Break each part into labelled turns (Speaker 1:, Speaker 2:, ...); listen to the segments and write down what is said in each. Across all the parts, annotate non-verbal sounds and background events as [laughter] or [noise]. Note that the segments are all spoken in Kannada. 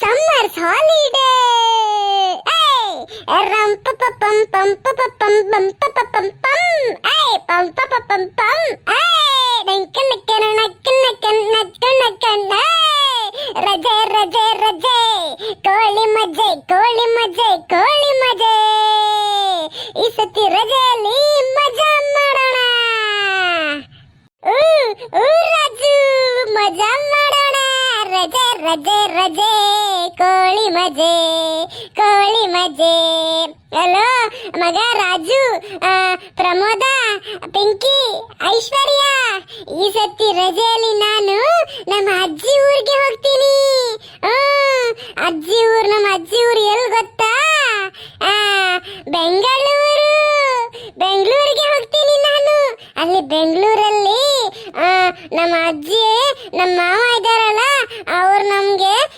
Speaker 1: சம்மர் ஹாலிடே ரம் பம் பம் பம் பம் பம் பம் பம் பம் ஏய் பம் பம் பம் பம் ஏய் நக்க நக்க நக்க நக்க நக்க நக்க ரஜே ரஜே ரஜே கோழி ರಾಜು, ರಜೆ ರಜೆ, ಕೋಳಿ ಮಜೆ ಕೋಳಿ ಮಜೆ. ಹಲೋ ಮಗ ರಾಜು ಪ್ರಮೋದ, ಪಿಂಕಿ, ಐಶ್ವರ್ಯ. ಈ ಸತಿ ರಜೆಯಲ್ಲಿ ನಾನು ನಮ್ಮ ಅಜ್ಜಿ ಊರಿಗೆ ಹೋಗ್ತೀನಿ. ಅಜ್ಜಿ ಊರು, ನಮ್ಮ ಅಜ್ಜಿ ಊರು ಎಲ್ಲಿ ಗೊತ್ತಾ? ಬೆಂಗಳೂರು, ಬೆಂಗಳೂರಿಗೆ ಹೋಗ್ತೀನಿ ನಾನು. ಅಲ್ಲಿ ಬೆಂಗಳೂರಲ್ಲಿ ನಮ್ಮ ಅಜ್ಜಿ ನಮ್ಮ ಮಾವ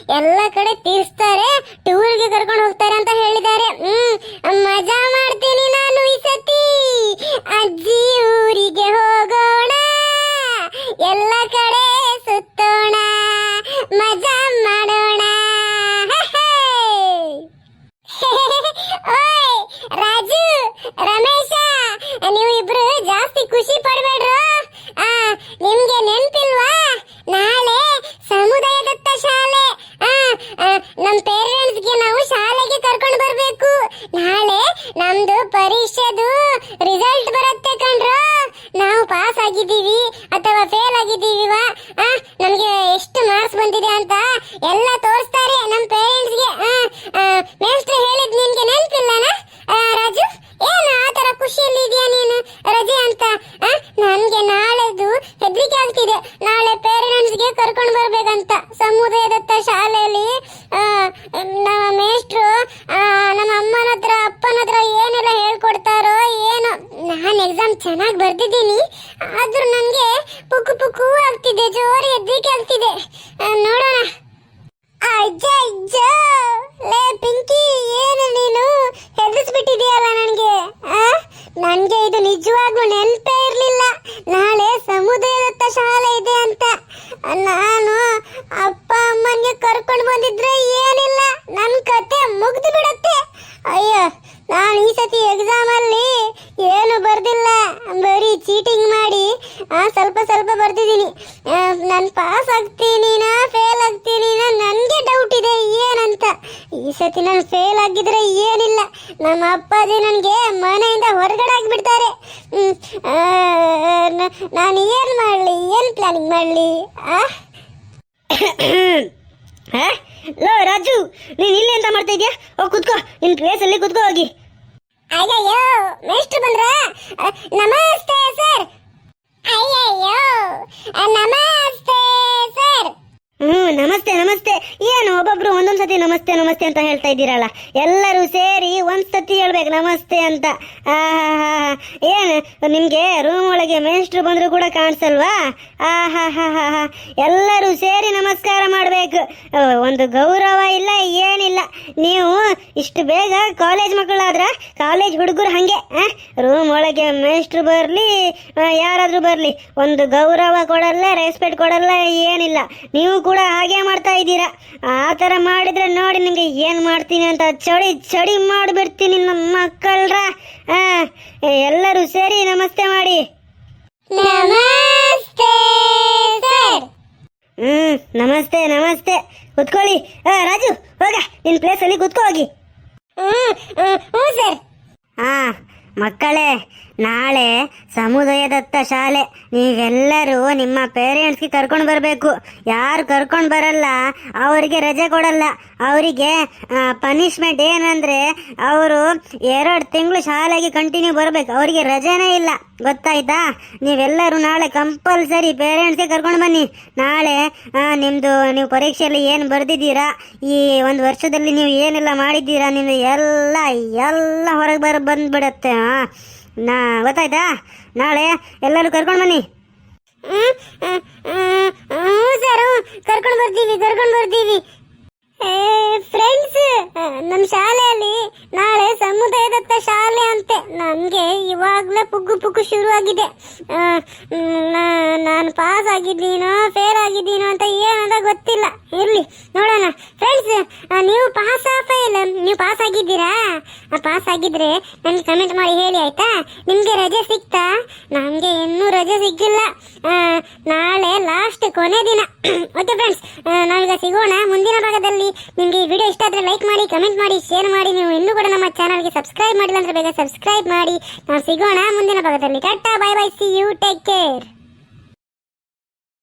Speaker 1: ಎಲ್ಲ ಕಡೆ ತೀರ್ಸ್ತಾರೆ. ನಮ್ದು ಪರೀಕ್ಷೆದು ರಿಸಲ್ಟ್ ಬರುತ್ತೆ ಕಣ್ರು. ನಾವು ಪಾಸ್ ಆಗಿದ್ದೀವಿ ಅಥವಾ ಫೇಲ್ ಆಗಿದ್ದೀವಿವಾ ಆ, ನಮಗೆ ಎಷ್ಟು ಮಾರ್ಕ್ಸ್ ಬಂದಿದೆ ಅಂತ ಎಲ್ಲ ತೋರಿಸ್ತಾರೆ ನಮ್ ಪೇರೆಂಟ್ಸ್ಗೆ ಮೇಸ್ಟ್ರು ಹೇಳಿದ್ ನಿನ್ಗೆ ನೆನ್ಪಿಲ್ಲನ? ರಾಜು ಏನು ಆ ತರ ಖುಷಿಯಲ್ಲಿ ಇದೆಯಾ ನೀನು ರಜೆ ಅಂತ? ನನ್ಗೆ ನಾಳೆದು ಹೆದರಿಕೆ ಆಗ್ತಿದೆ. ನಾಳೆ ಪೇರೆಂಟ್ಸ್ಗೆ ಕರ್ಕೊಂಡು ಬರ್ಬೇಕಂತ. ಸಮುದಾಯದತ್ತ ಶಾಲೆಯಲ್ಲಿ ನಮ್ಮ ಮೇಷ್ಟ್ರು ಚೆನ್ನಾಗಿ ಬರ್ದಿದ್ದೀನಿ ಆದ್ರೂ ನನಗೆ ಪುಕ್ಕು ಪುಕ್ಕು ಆಗ್ತಿದೆ, ಜೋರು ಹೆದರಿಕೆ ಆಗ್ತಿದೆ. ನೋಡೋಣ. ಅಜ್ಜ ಅಜ್ಜ! ಲೇ, ಪಿಂಕಿ, ಏನು ನೀನು? ಹೆದರ್ಸ್ಬಿಟ್ಟಿದೆಯಲ್ಲ ನನಗೆ ನನಗೆ ಇದು ನಿಜವಾಗ್ಲೂ ನೆನಪೇ ಇರಲಿಲ್ಲ ನಾಳೆ ಸಮುದಾಯದತ್ತ ಶಾಲೆ ಇದೆ ಅಂತ ನಾನು ಅಪ್ಪ ಅಮ್ಮನಿಗೆ ಕರ್ಕೊಂಡು ಬಂದಿದ್ರೆ ಏನಿಲ್ಲ ನನ್ನ ಕತೆ ಮುಗ್ದು ಬಿಡತ್ತೆ ಅಯ್ಯೋ ನಾನು ಈ ಸತಿ ಎಕ್ಸಾಮ್ ಅಲ್ಲಿ ಏನು ಬರ್ದಿಲ್ಲ ಬರೀ ಚೀಟಿಂಗ್ ಮಾಡಿ ಆ, ಸ್ವಲ್ಪ ಸ್ವಲ್ಪ ಬರ್ತಿದ್ದೀನಿ ನಾನು ಪಾಸ್ ಆಗ್ತೀನಿ ನಾ ಫೇಲ್ ಆಗ್ತೀನಿ ನನಗೆ ಡೌಟ್ ಇದೆ, ಏನಂತ. ಈ ಸತಿ ನಾನು ಫೇಲ್ ಆಗಿದ್ರೆ ಏನಿಲ್ಲ. ನಮ್ಮ ಅಪ್ಪಾಜಿ ನನಗೆ ಮನೆಯಿಂದ ಹೊರಗಡೆ ಆಗಿಬಿಡ್ತಾರೆ. ನಾನು ಏನು ಮಾಡಲಿ, ಏನು ಪ್ಲಾನಿಂಗ್ ಮಾಡಲಿ, ಆ?
Speaker 2: ಲೋ, ರಾಜು, ನೀನ್ ಇಲ್ಲಿ ಎಂತ ಮಾಡ್ತಾ ಇದೀಯಾ? ಹೋಗಿ ಕುತ್ಕೋ, ನಿನ್ ಪ್ಲೇಸ್ ಅಲ್ಲಿ ಕುತ್ಕೋ ಹೋಗಿ.
Speaker 1: ಅಯ್ಯಯ್ಯೋ, ಮೇಷ್ಟ್ರು ಬಂದ್ರ? ನಮಸ್ತೆ ಸರ್. ಅಯ್ಯಯ್ಯೋ ನಮಸ್ತೆ ಸರ್.
Speaker 2: ಹ್ಮ್ ನಮಸ್ತೆ ನಮಸ್ತೆ. ಏನು ಒಬ್ಬೊಬ್ರು ಒಂದೊಂದ್ ಸತಿ ನಮಸ್ತೆ ನಮಸ್ತೆ ಅಂತ ಹೇಳ್ತಾ ಇದ್ದೀರಲ್ಲ? ಎಲ್ಲರೂ ಸೇರಿ ಒಂದ್ ಸತಿ ಹೇಳ್ಬೇಕು, ನಮಸ್ತೆ ಅಂತ. ಏನು, ನಿಮ್ಗೆ ರೂಮ್ ಒಳಗೆ ಮೇಸ್ಟ್ರು ಬಂದ್ರು ಕೂಡ ಕಾಣಿಸಲ್ವಾ? ಹಾ ಎಲ್ಲರೂ ಸೇರಿ ನಮಸ್ಕಾರ ಮಾಡ್ಬೇಕು. ಒಂದು ಗೌರವ ಇಲ್ಲ, ಏನಿಲ್ಲ. ನೀವು ಇಷ್ಟು ಬೇಗ ಕಾಲೇಜ್ ಮಕ್ಕಳಾದ್ರ, ಕಾಲೇಜ್ ಹುಡುಗರು ಹಂಗೆ ರೂಮ್ ಒಳಗೆ ಮೇಸ್ಟ್ರು ಬರ್ಲಿ ಯಾರಾದರೂ ಬರಲಿ. ಒಂದು ಗೌರವ ಕೊಡಲ್ಲ ರೆಸ್ಪೆಕ್ಟ್ ಕೊಡಲ್ಲ, ಏನಿಲ್ಲ. ನೀವು ಕೂಡ ಹಾಗೆ ಮಾಡ್ತಾ ಇದ್ದೀರಾ? ಆ ಥರ ಮಾಡಿದ್ರೆ ನೋಡಿ ನಿಮಗೆ ಏನು ಮಾಡ್ತೀನಿ ಅಂತ ಚಡಿ ಚಡಿ ಮಾಡಿಬಿಡ್ತೀನಿ ನಮ್ಮ ಮಕ್ಕಳ್ರ. ಆ, ಎಲ್ಲರೂ ಸೇರಿ ನಮಸ್ತೆ ಮಾಡಿ. ಹ್ಮ್ ನಮಸ್ತೆ ನಮಸ್ತೆ. ಕುತ್ಕೊಳ್ಳಿ. ರಾಜು ಹೋಗ. ನಿನ್ ಪ್ಲೇಸ್ ಅಲ್ಲಿ ಕುತ್ಕೋ ಹೋಗಿ.
Speaker 1: ಹ್ಮ್ ಹ್ಮ್, ಸರ್.
Speaker 2: ಮಕ್ಕಳೇ, ನಾಳೆ ಸಮುದಾಯದತ್ತ ಶಾಲೆ. ನೀವೆಲ್ಲರೂ ನಿಮ್ಮ ಪೇರೆಂಟ್ಸ್ಗೆ ಕರ್ಕೊಂಡು ಬರಬೇಕು. ಯಾರು ಕರ್ಕೊಂಡು ಬರಲ್ಲ, ಅವರಿಗೆ ರಜೆ ಕೊಡಲ್ಲ. ಅವರಿಗೆ ಪನಿಷ್ಮೆಂಟ್ ಏನಂದ್ರೆ, ಅವರು ಎರಡು ತಿಂಗಳು ಶಾಲೆಗೆ ಕಂಟಿನ್ಯೂ ಬರಬೇಕು. ಅವರಿಗೆ ರಜೆನೇ ಇಲ್ಲ. ಗೊತ್ತಾಯ್ತಾ? ನೀವೆಲ್ಲರೂ ನಾಳೆ ಕಂಪಲ್ಸರಿ ಪೇರೆಂಟ್ಸ್ಗೆ ಕರ್ಕೊಂಡು ಬನ್ನಿ. ನಾಳೆ ನಿಮ್ಮದು ನೀವು ಪರೀಕ್ಷೆಯಲ್ಲಿ ಏನು ಬರೆದಿದ್ದೀರಾ? ಈ ಒಂದು ವರ್ಷದಲ್ಲಿ ನೀವು ಏನೆಲ್ಲ ಮಾಡಿದ್ದೀರಾ? ನಿಮ್ಮದು ಎಲ್ಲ ಎಲ್ಲ ಹೊರಗೆ ಬರ, ಬಂದ್ಬಿಡತ್ತೆ ಹಾಂ ನಾ, ಗೊತ್ತಾಯ್ತಾ? ನಾಳೆ ಎಲ್ಲರೂ ಕರ್ಕೊಂಡು ಬನ್ನಿ.
Speaker 1: ಕರ್ಕೊಂಡು ಬರ್ತೀವಿ ಕರ್ಕೊಂಡು ಬರ್ತೀವಿ. ಫ್ರೆಂಡ್ಸ್ ನಮ್ಮ ಶಾಲೆಯಲ್ಲಿ ಇವಾಗಲೇ ಪುಗ್ಗು ಪುಗ್ಗು ಶುರುವಾಗಿದೆ. ಆ, ನಾನು ಪಾಸ್ ಆಗಿದ್ದೀನೋ ಫೇಲ್ ಆಗಿದ್ದೀನೋ ಅಂತ ಏನಂತ ಗೊತ್ತಿಲ್ಲ. ಇರ್ಲಿ, ನೋಡೋಣ. ಫ್ರೆಂಡ್ಸ್ ನೀವು ಪಾಸ್ ಇಲ್ಲ? ನೀವು ಪಾಸ್ ಆಗಿದ್ದೀರಾ? ಪಾಸ್ ಆಗಿದ್ರೆ ನನಗೆ ಕಮೆಂಟ್ ಮಾಡಿ ಹೇಳಿ, ಆಯ್ತಾ? ನಿಮಗೆ ರಜೆ ಸಿಕ್ತಾ? ನಮಗೆ ಇನ್ನೂ ರಜೆ ಸಿಕ್ಕಿಲ್ಲ. ನಾಳೆ ಲಾಸ್ಟ್ ಕೊನೆ ದಿನ. [clears throat] ಓಕೆ ಫ್ರೆಂಡ್ಸ್ ನಾವೀಗ ಸಿಗೋಣ. ಮುಂದಿನ ಭಾಗದಲ್ಲಿ ನಿಮಗೆ ಈ ವಿಡಿಯೋ ಇಷ್ಟ ಆದ್ರೆ ಲೈಕ್ ಮಾಡಿ ಕಮೆಂಟ್ ಮಾಡಿ ಶೇರ್ ಮಾಡಿ. ನೀವು ಇನ್ನೂ ಕೂಡ ನಮ್ಮ ಚಾನಲ್ಗೆ ಸಬ್ಸ್ಕ್ರೈಬ್ ಮಾಡಿಲ್ಲ ಅಂದ್ರೆ ಬೇಗ ಸಬ್ಸ್ಕ್ರೈಬ್ ಮಾಡಿ. ನಾವು ಸಿಗೋಣ ಮುಂದಿನ ಭಾಗದಲ್ಲಿ. Tata bye bye see you take care